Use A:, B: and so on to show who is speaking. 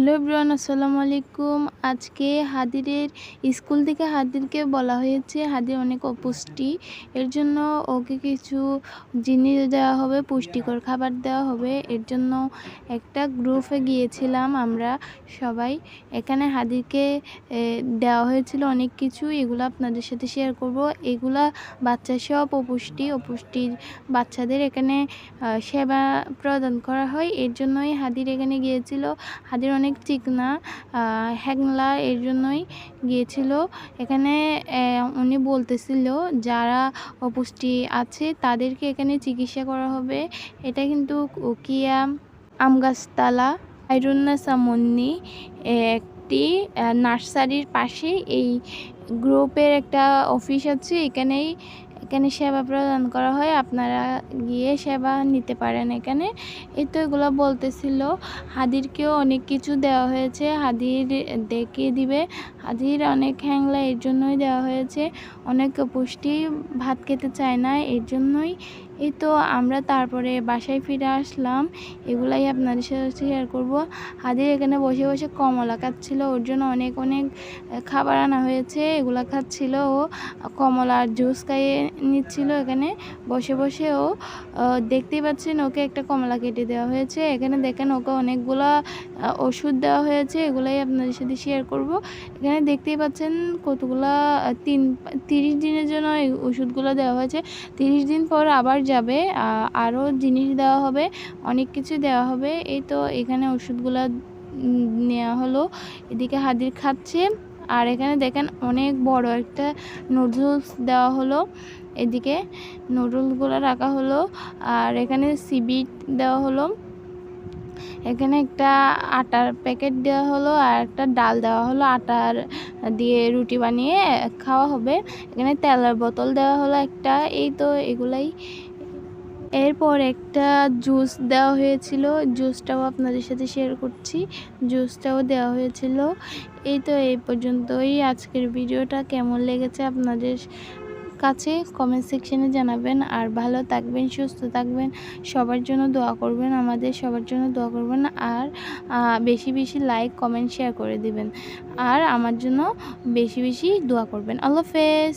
A: Hello everyone, আসসালামু আলাইকুম। আজকে হাদিরের স্কুল থেকে হাদিরকে বলা হয়েছে, হাদির অনেক অপুষ্টি। এর জন্য ওকে কিছু জিনিস দেওয়া হবে, পুষ্টিকর খাবার দেওয়া হবে। এর জন্য একটা গ্রুপে গিয়েছিলাম আমরা সবাই। এখানে হাদিরকে দেওয়া হয়েছিল অনেক কিছু। এগুলো আপনাদের সাথে শেয়ার করব। এগুলা বাচ্চা সব অপুষ্টি। অপুষ্টির বাচ্চাদের এখানে সেবা প্রদান করা হয়। এর জন্যই হাদির এখানে গিয়েছিল। হাদির অনেক চিকনা আহ, হ্যাংলা এর জন্যই গিয়েছিল। এখানে উনি বলতেছিল যারা অপুষ্টি আছে তাদেরকে এখানে চিকিৎসা করা হবে। এটা কিন্তু উকিয়া আমগাছতলা আইরুন্নাসা মন্নি একটি নার্সারির পাশে এই গ্রুপের একটা অফিস আছে। এখানেই এখানে সেবা প্রদান করা হয়, আপনারা গিয়ে সেবা নিতে পারেন এখানে। এই তো এগুলো বলতেছিল। হাদিরকেও অনেক কিছু দেওয়া হয়েছে, হাদির দেখিয়ে দিবে। হাদির অনেক হ্যাংলা, এর জন্যই দেওয়া হয়েছে। অনেক পুষ্টি, ভাত খেতে চায় না, এর জন্যই। এই তো আমরা তারপরে বাসায় ফিরে আসলাম। এগুলাই আপনাদের সাথে শেয়ার করব। হাদির এখানে বসে বসে কমলা খাচ্ছিল, ওর জন্য অনেক অনেক খাবার আনা হয়েছে। এগুলা খাচ্ছিল ও। কমলার জুস খাইয়ে নিচ্ছিল এখানে। বসে বসে ও দেখতেই পাচ্ছেন ওকে একটা কমলা কেটে দেওয়া হয়েছে। এখানে দেখেন ওকে অনেকগুলা ওষুধ দেওয়া হয়েছে। এগুলাই আপনাদের সাথে শেয়ার করব। এখানে দেখতেই পাচ্ছেন কতগুলা তিন, তিরিশ দিনের জন্য এই ওষুধগুলো দেওয়া হয়েছে। তিরিশ দিন পর আবার যাবে আরও জিনিস দেওয়া হবে, অনেক কিছু দেওয়া হবে। এই তো এখানে ওষুধগুলো নেওয়া হলো। এদিকে হাদির খাচ্ছে। আর এখানে দেখেন অনেক বড় একটা নুডলস দেওয়া হলো। এদিকে নুডলসগুলো রাখা হলো আর এখানে সিবিট দেওয়া হলো। এখানে একটা আটার প্যাকেট দেওয়া হলো আর একটা ডাল দেওয়া হলো। আটার দিয়ে রুটি বানিয়ে খাওয়া হবে। এখানে তেলের বোতল দেওয়া হলো একটা। এই তো এগুলাই এরপর একটা জুস দেওয়া হয়েছিল, জুসটাও আপনাদের সাথে শেয়ার করছি। জুসটাও দেওয়া হয়েছিল। এই তো এই পর্যন্তই আজকের ভিডিওটা। কেমন লেগেছে আপনাদের কাছে কমেন্ট সেকশনে জানাবেন। আর ভালো থাকবেন, সুস্থ থাকবেন, সবার জন্য দোয়া করবেন, আমাদের সবার জন্য দোয়া করবেন। আর বেশি বেশি লাইক কমেন্ট শেয়ার করে দিবেন। আর আমার জন্য বেশি বেশি দোয়া করবেন। আল্লাহ হাফেজ!